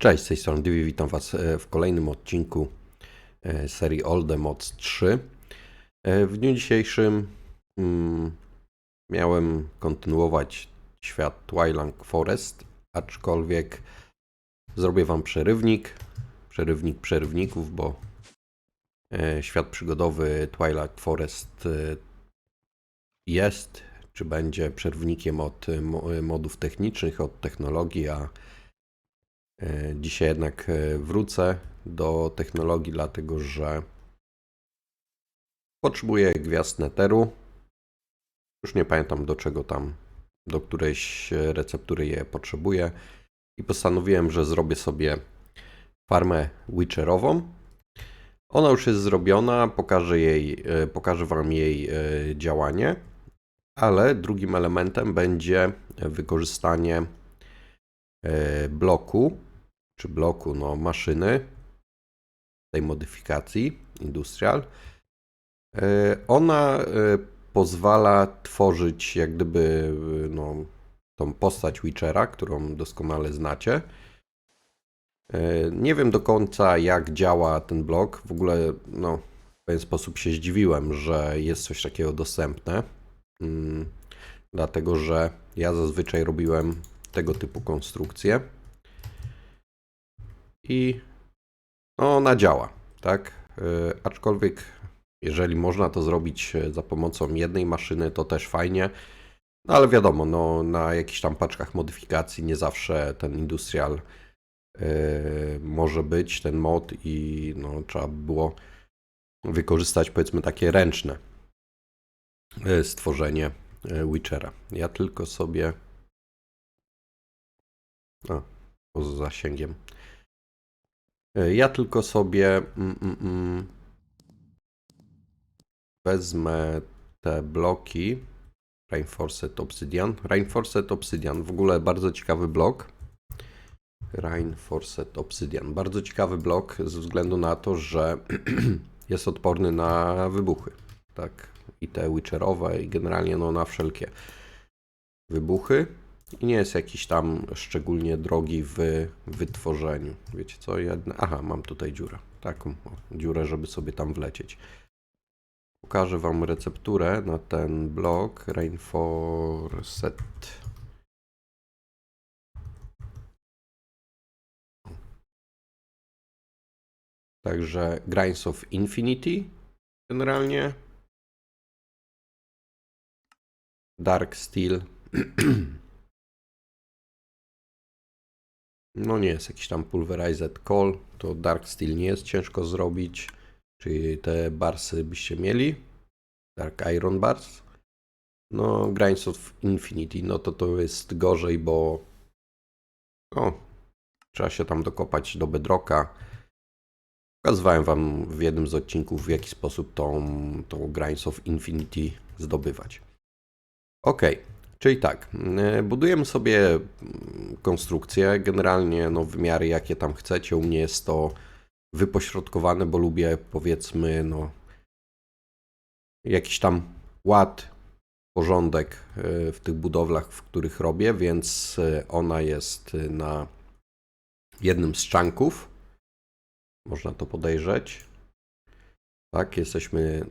Cześć, z tej strony Divi, witam Was e, w kolejnym odcinku e, serii the Mods 3. E, W dniu dzisiejszym mm, miałem kontynuować świat Twilight Forest, aczkolwiek zrobię Wam przerywnik, przerywnik przerywników, bo świat przygodowy Twilight Forest jest, czy będzie przerwnikiem od mo- modów technicznych, od technologii, a Dzisiaj jednak e, wrócę do technologii, dlatego że potrzebuję gwiazd Netheru. Już nie pamiętam do czego tam, do którejś e, receptury je potrzebuję. I postanowiłem, że zrobię sobie farmę Witcherową. Ona już jest zrobiona, pokażę, jej, e, pokażę Wam jej e, działanie, ale drugim elementem będzie wykorzystanie e, bloku, czy bloku no, maszyny tej modyfikacji Industrial. E, Ona e, pozwala tworzyć jak gdyby e, no, tą postać Witchera, którą doskonale znacie. Nie wiem do końca jak działa ten blok. W ogóle no, w pewien sposób się zdziwiłem, że jest coś takiego dostępne. Mm, Dlatego, że ja zazwyczaj robiłem tego typu konstrukcje. I no, ona działa, tak? Yy, aczkolwiek, jeżeli można to zrobić e, za pomocą jednej maszyny, to też fajnie. No ale wiadomo, no, na jakichś tam paczkach modyfikacji nie zawsze ten industrial yy, może być, ten mod, i no, trzeba by było wykorzystać powiedzmy takie ręczne stworzenie Witchera. Ja tylko sobie. A, poza zasięgiem. E, Ja tylko sobie mm, mm, mm, wezmę te bloki. Reinforced Obsidian. Reinforced Obsidian, w ogóle bardzo ciekawy blok. Reinforced Obsidian. Bardzo ciekawy blok ze względu na to, że jest odporny na wybuchy. Tak. I te Witcherowe, i generalnie no, na wszelkie wybuchy. I nie jest jakiś tam szczególnie drogi w wytworzeniu. Wiecie co? Jedna... Aha, mam tutaj dziurę. Taką o, dziurę, żeby sobie tam wlecieć. Pokażę Wam recepturę na ten blok Rainforest. Także Grinds of Infinity generalnie. Dark Steel. No nie jest jakiś tam pulverized coal, to dark steel nie jest ciężko zrobić. Czyli te barsy byście mieli. Dark iron bars. No Grinds of Infinity, no to to jest gorzej, bo no, trzeba się tam dokopać do bedrocka. Pokazywałem wam w jednym z odcinków, w jaki sposób tą, tą Grinds of Infinity zdobywać. Ok, czyli tak, e, budujemy sobie mm, konstrukcję, generalnie no, wymiary jakie tam chcecie, u mnie jest to wypośrodkowane, bo lubię powiedzmy no, jakiś tam ład, porządek e, w tych budowlach, w których robię, więc e, ona jest na jednym z czanków, można to podejrzeć. Tak, jesteśmy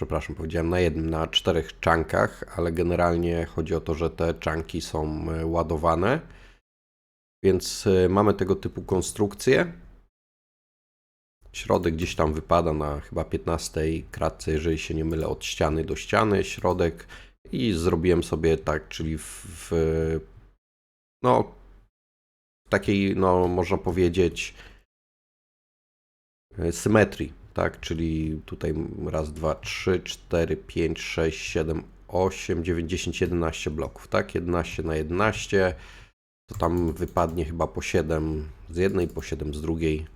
przepraszam, powiedziałem na jednym, na czterech czankach, ale generalnie chodzi o to, że te czanki są e, ładowane. Więc e, mamy tego typu konstrukcję. Środek gdzieś tam wypada na chyba 15 kratce, jeżeli się nie mylę, od ściany do ściany, środek. I zrobiłem sobie tak, czyli w, w no, takiej, no, można powiedzieć, e, symetrii tak, czyli tutaj raz, dwa, trzy, cztery, pięć, sześć, siedem, osiem, dziewięć, dziesięć, 11 bloków, tak, 11 na 11, to tam wypadnie chyba po 7 z jednej, po 7 z drugiej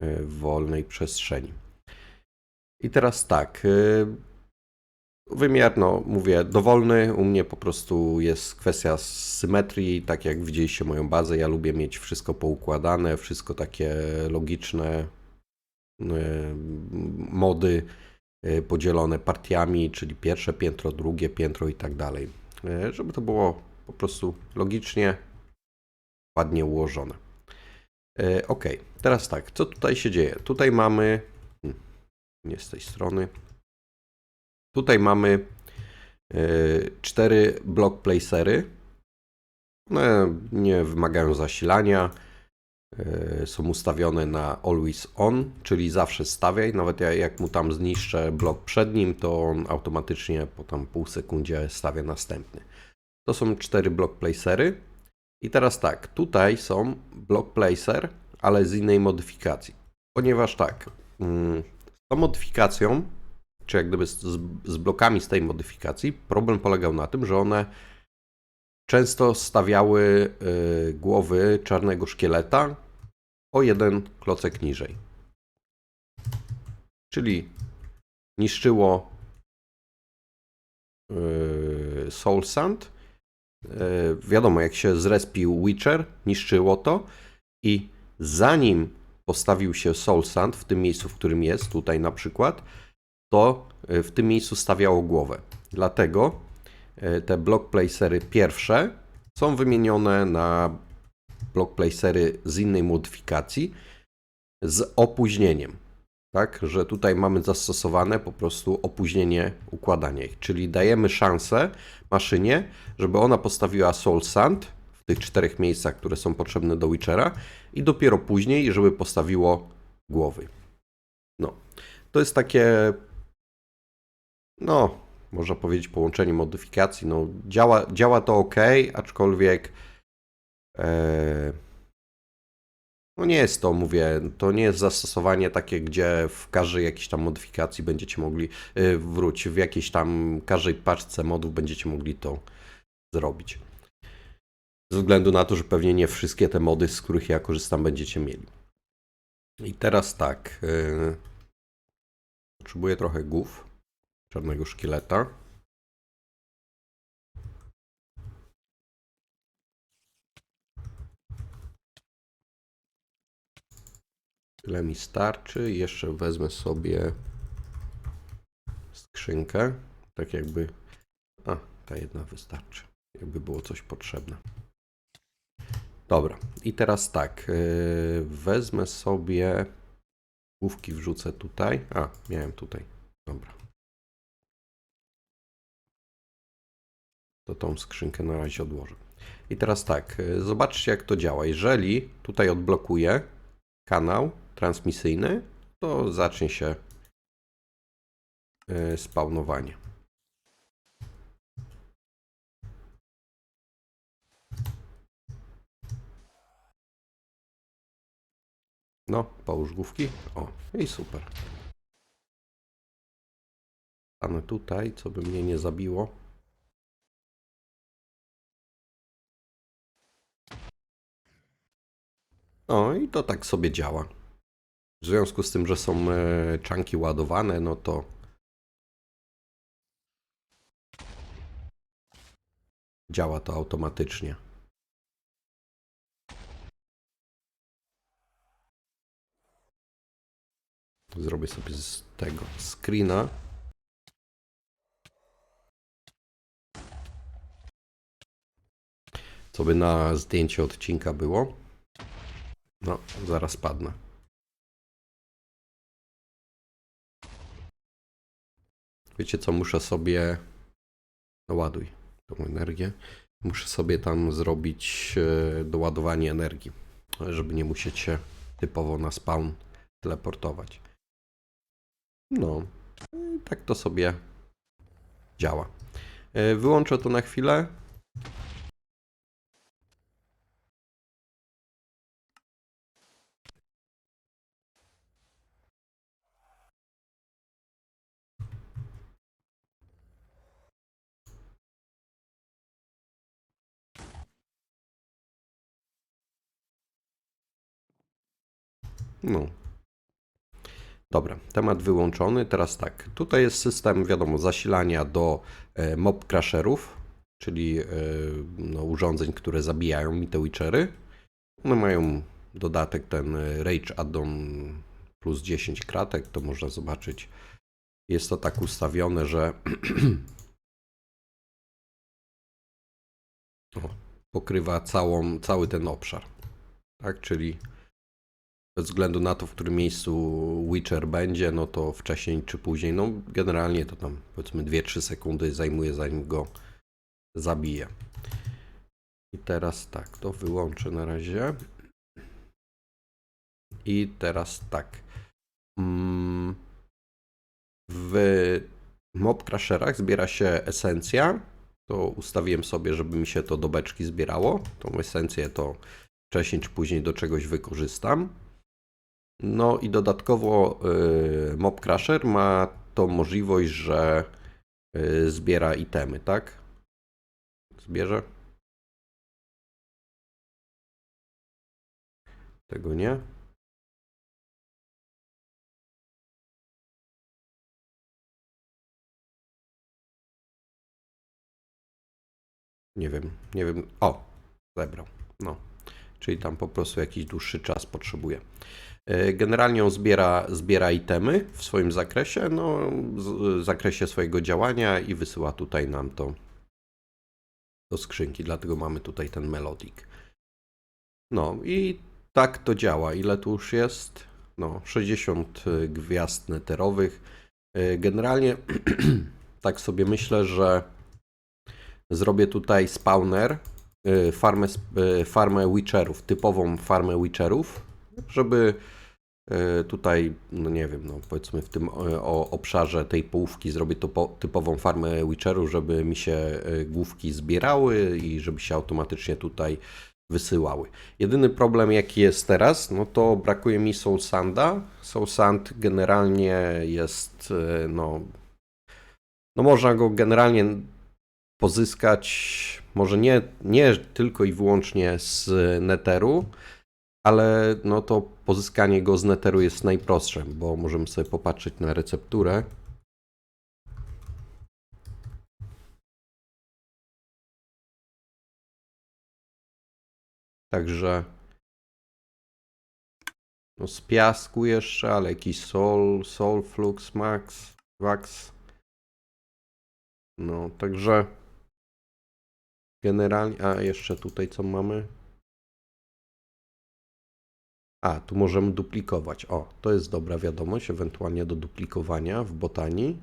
w wolnej przestrzeni. I teraz tak, e, wymiar, no mówię, dowolny, u mnie po prostu jest kwestia symetrii, tak jak widzieliście moją bazę, ja lubię mieć wszystko poukładane, wszystko takie logiczne, mody e, podzielone partiami, czyli pierwsze piętro, drugie piętro i tak dalej. E, Żeby to było po prostu logicznie, ładnie ułożone. E, ok, teraz tak, co tutaj się dzieje? Tutaj mamy, hmm, nie z tej strony, tutaj mamy e, cztery block placery. One nie wymagają zasilania, e, są ustawione na always on, czyli zawsze stawiaj, nawet ja- jak mu tam zniszczę blok przed nim, to on automatycznie po tam pół sekundzie stawia następny. To są cztery block placery. I teraz tak, tutaj są block placer, ale z innej modyfikacji. Ponieważ tak, mm, z tą modyfikacją, czy jak gdyby z, z blokami z tej modyfikacji, problem polegał na tym, że one często stawiały y, głowy czarnego szkieleta o jeden klocek niżej. Czyli niszczyło y, Soul Sand. Y, wiadomo, jak się zrespił Witcher, niszczyło to i zanim postawił się Soul Sand w tym miejscu, w którym jest, tutaj na przykład, to w tym miejscu stawiało głowę. Dlatego te block placery pierwsze są wymienione na block placery z innej modyfikacji z opóźnieniem. Tak, że tutaj mamy zastosowane po prostu opóźnienie układania ich, czyli dajemy szansę maszynie, żeby ona postawiła Soul Sand w tych czterech miejscach, które są potrzebne do Witchera i dopiero później, żeby postawiło głowy. No, to jest takie, no, można powiedzieć połączenie modyfikacji. No, działa, działa to ok, aczkolwiek e, no nie jest to, mówię, to nie jest zastosowanie takie, gdzie w każdej jakiejś tam modyfikacji będziecie mogli, y, wróć, w jakiejś tam każdej paczce modów będziecie mogli to zrobić. Ze względu na to, że pewnie nie wszystkie te mody, z których ja korzystam, będziecie mieli. I teraz tak. y, Potrzebuję trochę głów czarnego szkieleta. Tyle mi starczy. Jeszcze wezmę sobie skrzynkę. Tak jakby. A, ta jedna wystarczy. Jakby było coś potrzebne. Dobra, i teraz tak. yy, Wezmę sobie. Główki wrzucę tutaj. A, miałem tutaj. Dobra. To tą skrzynkę na razie odłożę. I teraz tak, yy, zobaczcie jak to działa. Jeżeli tutaj odblokuję kanał transmisyjny, to zacznie się yy, spawnowanie. No, połóż główki. O, i super. Stanę tutaj, co by mnie nie zabiło. No i to tak sobie działa. W związku z tym, że są e, czanki ładowane, no to działa to automatycznie. Zrobię sobie z tego screena. Co by na zdjęcie odcinka było? No, zaraz padnę. Wiecie co, muszę sobie... No ładuj tą energię. Muszę sobie tam zrobić e, doładowanie energii, żeby nie musieć się typowo na spawn teleportować. No, tak to sobie działa. E, Wyłączę to na chwilę. No. Dobra, temat wyłączony. Teraz tak, tutaj jest system, wiadomo, zasilania do e, mob crasherów, czyli e, no, urządzeń, które zabijają mi te witchery. One mają dodatek ten e, Rage Addon plus 10 kratek, to można zobaczyć. Jest to tak ustawione, że o, pokrywa całą, cały ten obszar. tak? Czyli bez względu na to, w którym miejscu Witcher będzie, no to wcześniej czy później, no generalnie to tam powiedzmy 2-3 sekundy zajmuje zanim go zabije. I teraz tak, to wyłączę na razie. I teraz tak. Mm, W Mob Crusherach zbiera się esencja. To ustawiłem sobie, żeby mi się to do beczki zbierało. Tą esencję to wcześniej czy później do czegoś wykorzystam. No i dodatkowo y, Mob Crusher ma tą możliwość, że y, zbiera itemy, tak? Zbierze? Tego nie. Nie wiem, nie wiem. O, zebrał. No, czyli tam po prostu jakiś dłuższy czas potrzebuje. E, Generalnie on zbiera, zbiera itemy w swoim zakresie, no, w zakresie swojego działania i wysyła tutaj nam to do skrzynki, dlatego mamy tutaj ten melodik. No i tak to działa. Ile tu już jest? No, 60 gwiazd neterowych. E, Generalnie tak sobie myślę, że zrobię tutaj spawner, farmę, sp- y, farmę Witcherów, typową farmę Witcherów, żeby y, tutaj, no nie wiem, no powiedzmy w tym y, obszarze tej połówki zrobię topo, typową farmę Witcherów, żeby mi się y, główki zbierały i żeby się automatycznie tutaj wysyłały. Jedyny problem jaki jest teraz, no to brakuje mi Soul Sanda. Soul Sand generalnie jest, y, no, no można go generalnie pozyskać może nie, nie tylko i wyłącznie z neteru, ale no to pozyskanie go z neteru jest najprostsze, bo możemy sobie popatrzeć na recepturę. Także no z piasku jeszcze, ale jakiś sol, sol, flux, max, wax. No, także generalnie, a jeszcze tutaj co mamy? A, tu możemy duplikować. O, to jest dobra wiadomość, ewentualnie do duplikowania w botanii.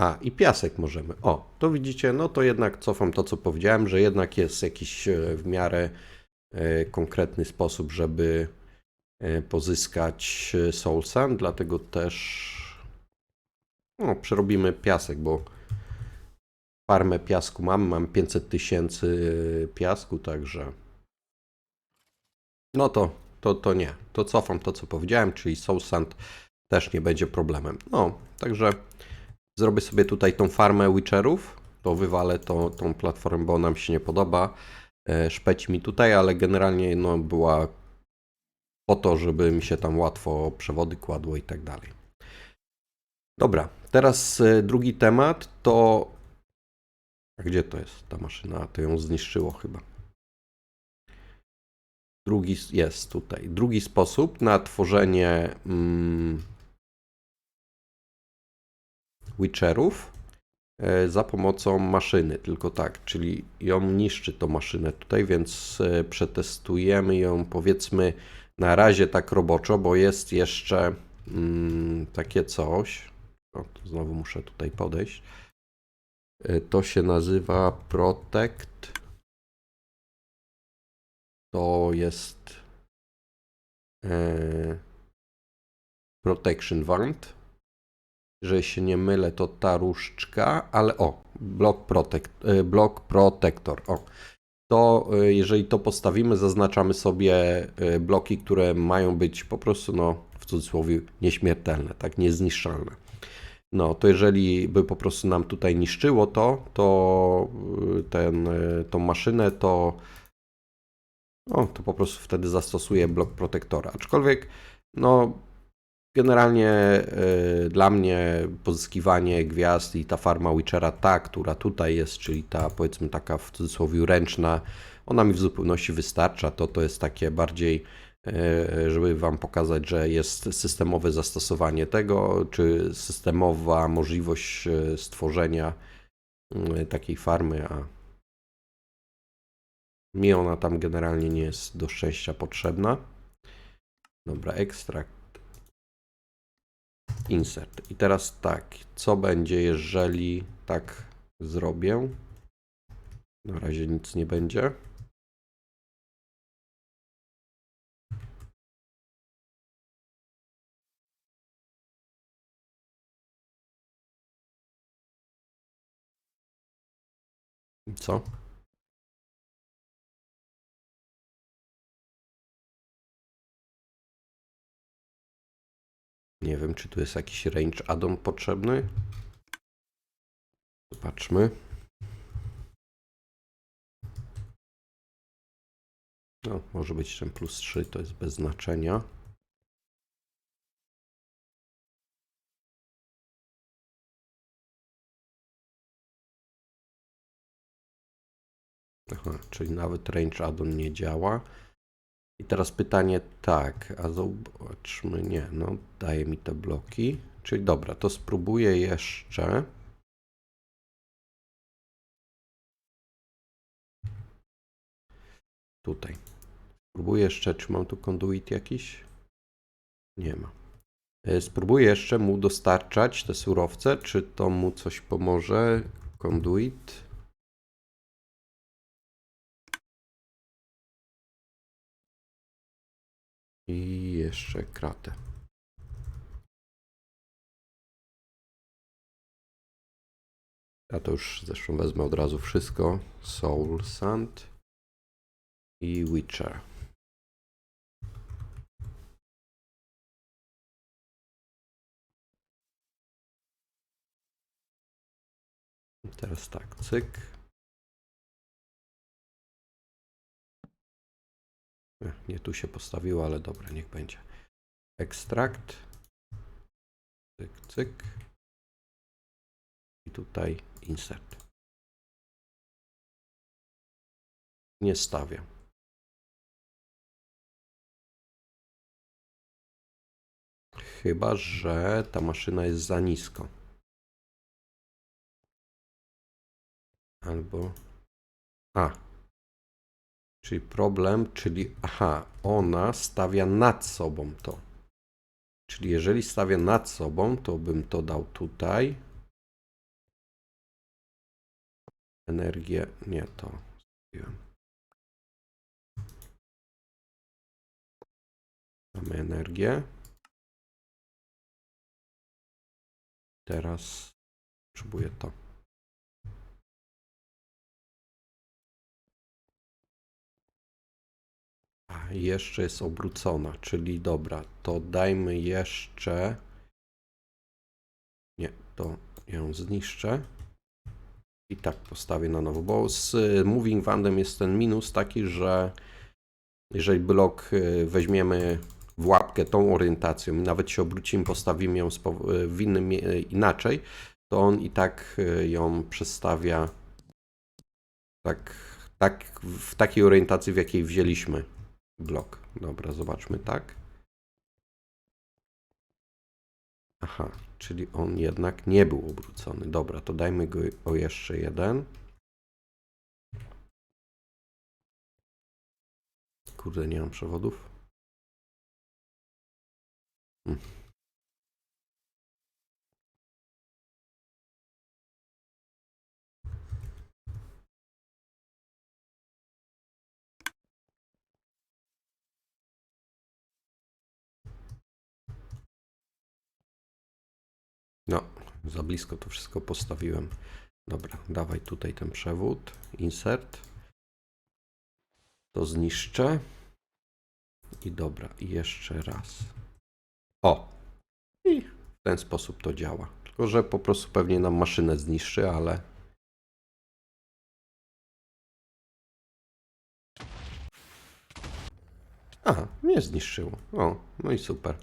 A, i piasek możemy. O, to widzicie, no to jednak cofam to, co powiedziałem, że jednak jest jakiś e, w miarę e, konkretny sposób, żeby e, pozyskać soul sand, dlatego też no, przerobimy piasek, bo farmę piasku mam, mam 500 tysięcy piasku, także no to, to, to nie. To cofam to, co powiedziałem, czyli Soul Sand też nie będzie problemem. No, także zrobię sobie tutaj tą farmę Witcherów, to wywalę to, tą platformę, bo nam się nie podoba. E, Szpeci mi tutaj, ale generalnie no, była po to, żeby mi się tam łatwo przewody kładło i tak dalej. Dobra, teraz e, drugi temat to. A gdzie to jest ta maszyna? To ją zniszczyło chyba. Drugi jest tutaj. Drugi sposób na tworzenie mm, Witcherów e, za pomocą maszyny, tylko tak, czyli ją niszczy tą maszynę tutaj, więc e, przetestujemy ją powiedzmy na razie tak roboczo, bo jest jeszcze mm, takie coś. O, znowu muszę tutaj podejść. E, To się nazywa Protect. To jest e, Protection Wand. Jeżeli się nie mylę, to ta różdżka, ale o, Block, protect, e, block Protector. O, to e, jeżeli to postawimy, zaznaczamy sobie bloki, które mają być po prostu, no, w cudzysłowie, nieśmiertelne, tak, niezniszczalne. No, to jeżeli by po prostu nam tutaj niszczyło to, to y, ten, y, tą maszynę, to no, to po prostu wtedy zastosuję blok protektora. Aczkolwiek, no, generalnie y, dla mnie pozyskiwanie gwiazd i ta farma Witchera, ta, która tutaj jest, czyli ta powiedzmy taka w cudzysłowie ręczna, ona mi w zupełności wystarcza. To to jest takie bardziej, żeby Wam pokazać, że jest systemowe zastosowanie tego, czy systemowa możliwość y, stworzenia y, takiej farmy, a Mi ona tam generalnie nie jest do szczęścia potrzebna. Dobra, ekstrakt. Insert. I teraz tak, co będzie, jeżeli tak zrobię? Na razie nic nie będzie. Co? Nie wiem, czy tu jest jakiś range addon potrzebny. Zobaczmy. No, może być ten plus 3, to jest bez znaczenia. Aha, czyli nawet range addon nie działa. I teraz pytanie tak, a zobaczmy, nie, no daje mi te bloki. Czyli dobra, to spróbuję jeszcze. Tutaj. Spróbuję jeszcze, czy mam tu conduit jakiś? Nie ma. E, Spróbuję jeszcze mu dostarczać te surowce, czy to mu coś pomoże. Conduit. I jeszcze kratę. Ja to już zresztą wezmę od razu wszystko. Soul Sand i Witcher. Teraz tak, cyk. Nie, nie tu się postawiło, ale dobra, niech będzie. Ekstrakt. Cyk, cyk. I tutaj insert. Nie stawia. Chyba, że ta maszyna jest za nisko. Albo. A, Czyli problem, czyli aha, ona stawia nad sobą to. Czyli jeżeli stawia nad sobą, to bym to dał tutaj. Energię, nie to. Mamy energię. Teraz potrzebuję to. Jeszcze jest obrócona, czyli dobra, to dajmy jeszcze. Nie, to ją zniszczę. I tak postawię na nowo, bo z y, Moving Wandem jest ten minus taki, że jeżeli blok y, weźmiemy w łapkę tą orientacją i nawet się obrócimy, postawimy ją y, w innym mie- inaczej, to on i tak y, ją przestawia tak, tak w takiej orientacji, w jakiej wzięliśmy blok. Dobra, zobaczmy tak. Aha, czyli on jednak nie był obrócony. Dobra, to dajmy go o jeszcze jeden. Kurde, nie mam przewodów. Hmm. Za blisko to wszystko postawiłem. Dobra, dawaj tutaj ten przewód. Insert. To zniszczę. I dobra, i jeszcze raz. O! I w ten sposób to działa. Tylko, że po prostu pewnie nam maszynę zniszczy, ale. Aha, nie zniszczyło. O, no i super.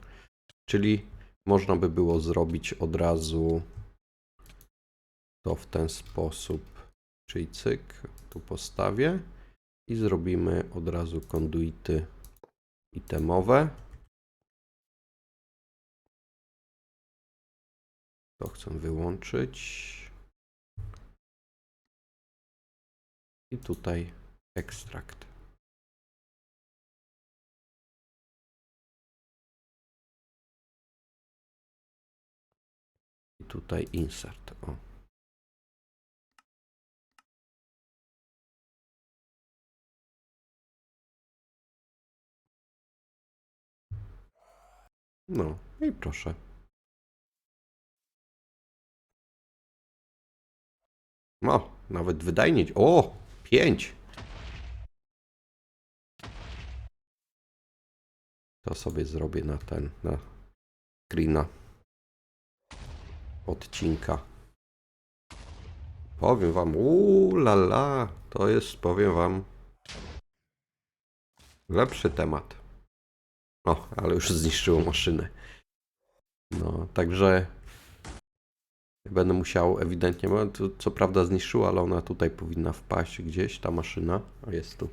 Czyli można by było zrobić od razu to w ten sposób. Czyli cyk, tu postawię i zrobimy od razu konduity itemowe. To chcę wyłączyć. I tutaj Ekstrakt. Tutaj insert. O. No i proszę. No, nawet wydajnie. O, 5. To sobie zrobię na ten, na screena odcinka. Powiem wam, uuu la to jest, powiem wam, lepszy temat. O, ale już zniszczyło maszynę. No, także będę musiał ewidentnie, bo to, co prawda zniszczyła, ale ona tutaj powinna wpaść gdzieś, ta maszyna, a jest tu.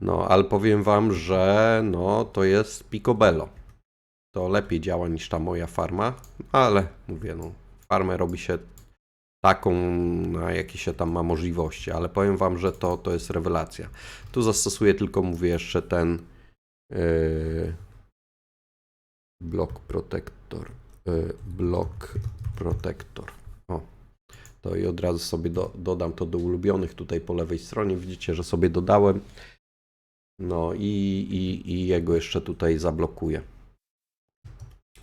No, ale powiem wam, że no, to jest picobello. To lepiej działa niż ta moja farma, ale mówię, no, farmę robi się taką, na jakie się tam ma możliwości, ale powiem wam, że to, to jest rewelacja. Tu zastosuję tylko, mówię, jeszcze ten yy, block protector, yy, block protector. O, to i od razu sobie do, dodam to do ulubionych tutaj po lewej stronie. Widzicie, że sobie dodałem. No i, i, i jego jeszcze tutaj zablokuję,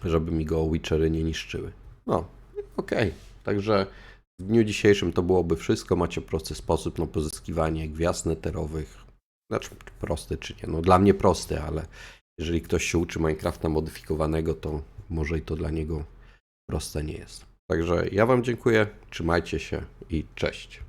żeby mi go Witchery nie niszczyły. No, okej. Także w dniu dzisiejszym to byłoby wszystko. Macie prosty sposób na pozyskiwanie gwiazd neterowych. Znaczy prosty czy nie? No dla mnie prosty, ale jeżeli ktoś się uczy Minecrafta modyfikowanego, to może i to dla niego proste nie jest. Także ja Wam dziękuję, trzymajcie się i cześć.